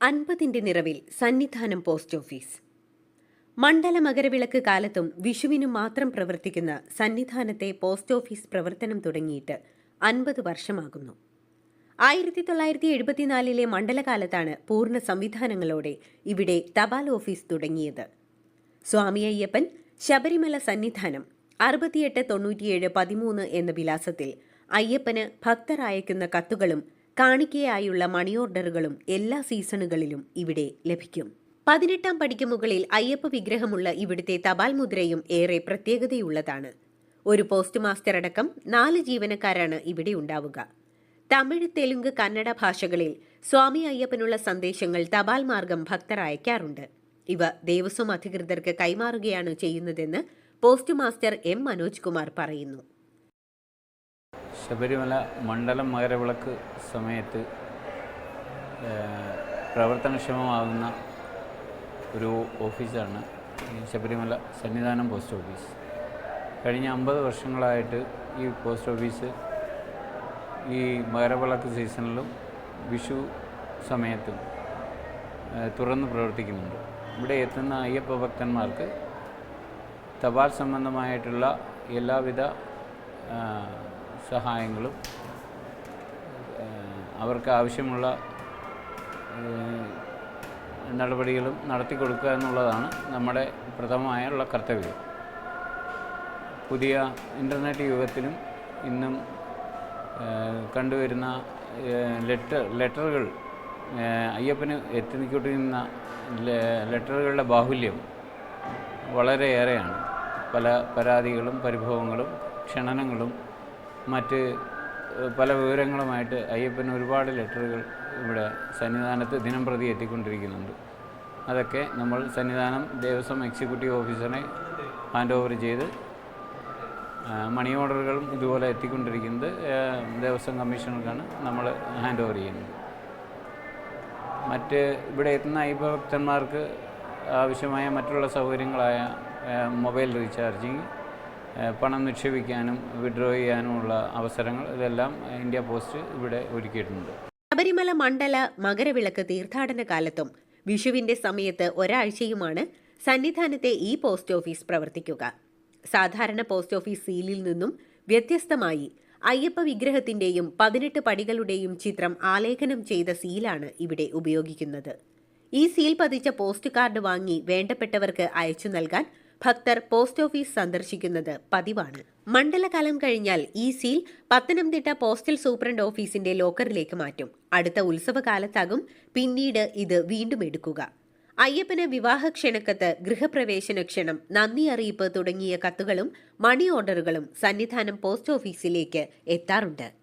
അൻപതിന്റെ നിറവിൽ Sannidhanam post office. Mandala Makaravilakku കാലത്തും വിഷുവിനും മാത്രം പ്രവർത്തിക്കുന്ന സന്നിധാനത്തെ പോസ്റ്റ് ഓഫീസ് പ്രവർത്തനം തുടങ്ങിയിട്ട് അൻപത് വർഷമാകുന്നു. ആയിരത്തി തൊള്ളായിരത്തി എഴുപത്തിനാലിലെ മണ്ഡലകാലത്താണ് പൂർണ സംവിധാനങ്ങളോടെ ഇവിടെ തപാൽ ഓഫീസ് തുടങ്ങിയത്. സ്വാമി അയ്യപ്പൻ ശബരിമല സന്നിധാനം അറുപത്തിയെട്ട് തൊണ്ണൂറ്റിയേഴ് പതിമൂന്ന് എന്ന വിലാസത്തിൽ അയ്യപ്പന് ഭക്തർ അയക്കുന്ന കത്തുകളും കാണിക്കയായുള്ള മണി ഓർഡറുകളും എല്ലാ സീസണുകളിലും ഇവിടെ ലഭിക്കും. പതിനെട്ടാം പടിക്ക് മുകളിൽ അയ്യപ്പ വിഗ്രഹമുള്ള ഇവിടുത്തെ തപാൽ മുദ്രയും ഏറെ പ്രത്യേകതയുള്ളതാണ്. ഒരു പോസ്റ്റ് മാസ്റ്റർ അടക്കം നാല് ജീവനക്കാരാണ് ഇവിടെ ഉണ്ടാവുക. തമിഴ് തെലുങ്ക് കന്നഡ ഭാഷകളിൽ സ്വാമി അയ്യപ്പനുള്ള സന്ദേശങ്ങൾ തപാൽ മാർഗം ഭക്തർ അയക്കാറുണ്ട് ഇവ ദേവസ്വം അധികൃതർക്ക് കൈമാറുകയാണ് ചെയ്യുന്നതെന്ന് post master M Manoj Kumar പറയുന്നു. ശബരിമല മണ്ഡലം മകരവിളക്ക് സമയത്ത് പ്രവർത്തനക്ഷമമാകുന്ന ഒരു ഓഫീസാണ് ശബരിമല സന്നിധാനം പോസ്റ്റ് ഓഫീസ്. കഴിഞ്ഞ അമ്പത് വർഷങ്ങളായിട്ട് ഈ പോസ്റ്റ് ഓഫീസ് ഈ മകരവിളക്ക് സീസണിലും വിഷു സമയത്തും തുറന്ന് പ്രവർത്തിക്കുന്നുണ്ട്. ഇവിടെ എത്തുന്ന അയ്യപ്പ ഭക്തന്മാർക്ക് തപാൽ സംബന്ധമായിട്ടുള്ള എല്ലാവിധ സഹായങ്ങളും അവർക്ക് ആവശ്യമുള്ള നടപടികളും നടത്തി കൊടുക്കുക എന്നുള്ളതാണ് നമ്മുടെ പ്രഥമമായുള്ള കർത്തവ്യം. പുതിയ ഇന്റർനെറ്റ് യുഗത്തിലും ഇന്നും കണ്ടുവരുന്ന ലെറ്റർ ലെറ്ററുകൾ അയ്യപ്പന് എത്തിക്കൊണ്ടിരുന്ന ലെറ്ററുകളുടെ ബാഹുല്യം വളരെയേറെയാണ്. പല പരാതികളും പരിഭവങ്ങളും ക്ഷണനങ്ങളും മറ്റ് പല വിവരങ്ങളുമായിട്ട് അയ്യപ്പന് ഒരുപാട് ലെറ്ററുകൾ ഇവിടെ സന്നിധാനത്ത് ദിനം പ്രതി എത്തിക്കൊണ്ടിരിക്കുന്നുണ്ട്. അതൊക്കെ നമ്മൾ സന്നിധാനം ദേവസ്വം എക്സിക്യൂട്ടീവ് ഓഫീസറെ ഹാൻഡ് ഓവർ ചെയ്ത് മണി ഓർഡറുകളും ഇതുപോലെ എത്തിക്കൊണ്ടിരിക്കുന്നത് ദേവസ്വം കമ്മീഷണർക്കാണ് നമ്മൾ ഹാൻഡ് ഓവർ ചെയ്യുന്നത്. മറ്റ് ഇവിടെ എത്തുന്ന അയ്യപ്പഭക്തന്മാർക്ക് ആവശ്യമായ മറ്റുള്ള സൗകര്യങ്ങളായ മൊബൈൽ റീചാർജിങ് പണം നിക്ഷേപിക്കാനും വിഡ്രോ ചെയ്യാനുമുള്ള അവസരങ്ങൾ ഇതെല്ലാം ഇന്ത്യ പോസ്റ്റ് ഇവിടെ ഒരുക്കിയിട്ടുണ്ട്. ശബരിമല മണ്ഡല മകരവിളക്ക് തീർത്ഥാടന കാലത്തും വിഷുവിന്റെ സമയത്ത് ഒരാഴ്ചയുമാണ് സന്നിധാനത്തെ ഈ പോസ്റ്റ് ഓഫീസ് പ്രവർത്തിക്കുക. സാധാരണ പോസ്റ്റ് ഓഫീസ് സീലിൽ നിന്നും വ്യത്യസ്തമായി അയ്യപ്പ വിഗ്രഹത്തിന്റെയും പതിനെട്ട് പടികളുടെയും ചിത്രം ആലേഖനം ചെയ്ത സീലാണ് ഇവിടെ ഉപയോഗിക്കുന്നത്. ഈ സീൽ പതിച്ച പോസ്റ്റ് കാർഡ് വാങ്ങി വേണ്ടപ്പെട്ടവർക്ക് അയച്ചു നൽകാൻ ഭക്തർ പോസ്റ്റ് ഓഫീസ് സന്ദർശിക്കുന്നത് പതിവാണ്. മണ്ഡലകാലം കഴിഞ്ഞാൽ ഈ സീൽ പത്തനംതിട്ട പോസ്റ്റൽ സൂപ്രണ്ട് ഓഫീസിന്റെ ലോക്കറിലേക്ക് മാറ്റും. അടുത്ത ഉത്സവകാലത്താകും പിന്നീട് ഇത് വീണ്ടും എടുക്കുക. അയ്യപ്പന് വിവാഹ ക്ഷണക്കത്ത് ഗൃഹപ്രവേശന ക്ഷണം നന്ദി അറിയിപ്പ് തുടങ്ങിയ കത്തുകളും മണി ഓർഡറുകളും സന്നിധാനം പോസ്റ്റ് ഓഫീസിലേക്ക് എത്താറുണ്ട്.